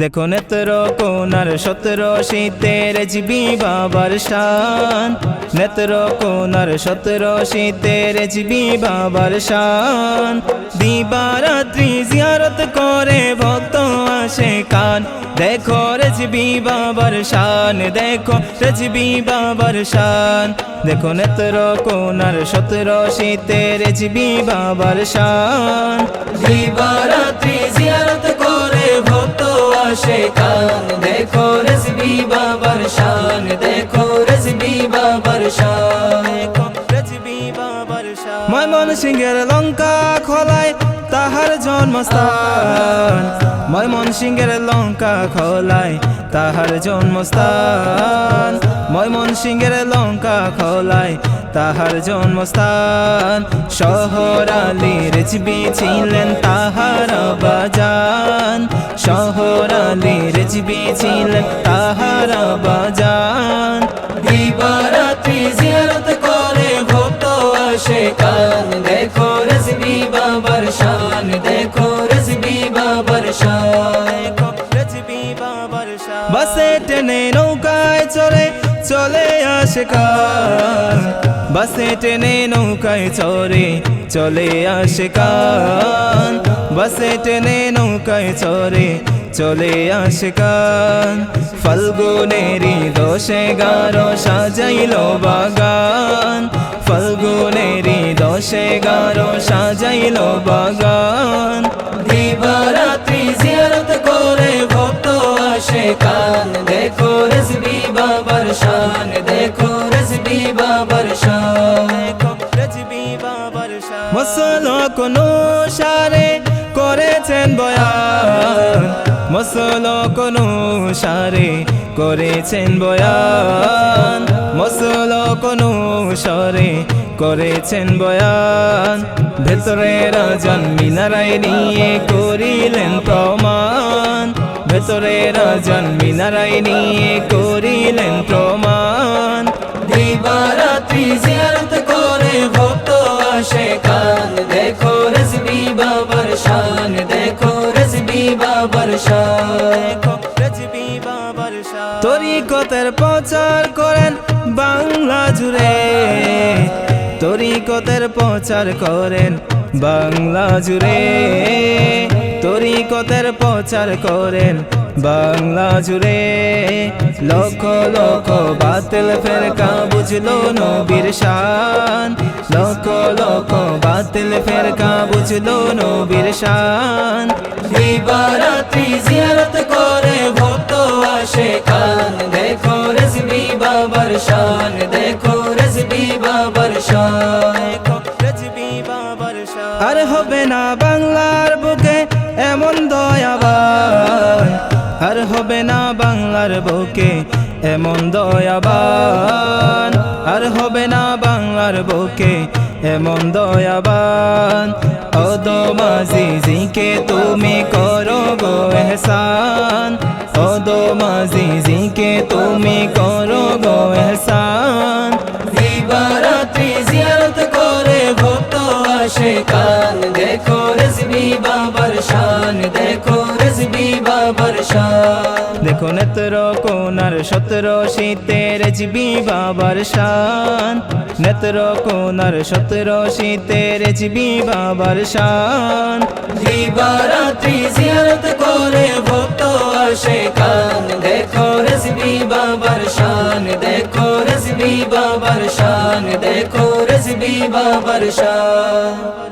দেখো নেত্র কোনার সতেরো শীতের জিবি বাবার শান। নেত্র কোনার সতেরো শীতের জিবি বাবার শান। দিবারাত্রি জিয়ারত করে ভক্ত আসে কান। দেখো রেজবি বাবার শান, দেখো রেজবি বাবার শান। দেখো নেত্র কোনার সতেরো শীতের জিবি বাবার শান। দিবারাত্রি জিয়ারত করে ভক্ত আসে কান দেখো। সিংহের লঙ্কা খোলায় তাহার জন্মস্থান। ময়মন সিংহের লঙ্কা খোলায় তাহার জন্মস্থান। ময়মন সিংহের লঙ্কা খোলায় তাহার জন্মস্থান। শহর আলী রেজবি ছিলেন তাহার বাজান। শহর আলী রেজবি ছিলেন তাহার বাজান। চলে কান বাসে টেনে নৌকায় চড়ে চলে আসে কান বাসে টেনে নৌকায় চড়ে চলে আসে কান ফাল্গুনেরি দশে গারো সাজাইল বাগান। ফাল্গুনেরি দশে গারো সাজাইল বাগান। কোনো সারে করেছেন বয়ান? মসল কোনো সারে করেছেন বয়ান? মসল কোনো সরে করেছেন বয়ান? ভেতরে রাজন মিনারাই নিয়ে করিলেন প্রমাণ। ভেতরে রাজন মিনারাই নিয়ে করিলেন প্রমাণ। দিবারাত্রি বাবার তরিকতের প্রচার করেন বাংলা জুড়ে। তরিকতের প্রচার করেন বাংলা জুড়ে। তরিকতের প্রচার করেন বাংলা জুড়ে। লক্ষ লক্ষ বাতিল ফেরকা বুঝলো নবীর শান। লক্ষ লক্ষ বাতিল ফেরকা বুঝলো নবীর শান। দিবারাত্রি জিয়ারত করে, ভক্ত আসে কান। দেখো রেসবি বাবার শান, দেখো রেসবি বাবার শান। আর হবে না বাংলার এমন দয়াবান আর হবে না বাংলার বুকে এমন দয়াবান আর হবে না বাংলার বুকে এমন দয়াবান অদমাজি জিকে তুমি করো গো এহসান। অদমাজি জিকে তুমি করো গো এহসান। ভক্ত আসে কান দেখো রেসবি বাবার শান দেখো রেসবি বাবার শান। দেখো নেত্র কোনার সতেরো শীতের জিবি বাবার শান। নেত্র কোনার সতেরো শীতের জিবি বাবার শান। দিবারাত্রি জিয়ারত করে ভক্ত আসে কান দেখো রেসবি বাবার শান দেখো রেসবি বাবার শান দেখো বাবার শান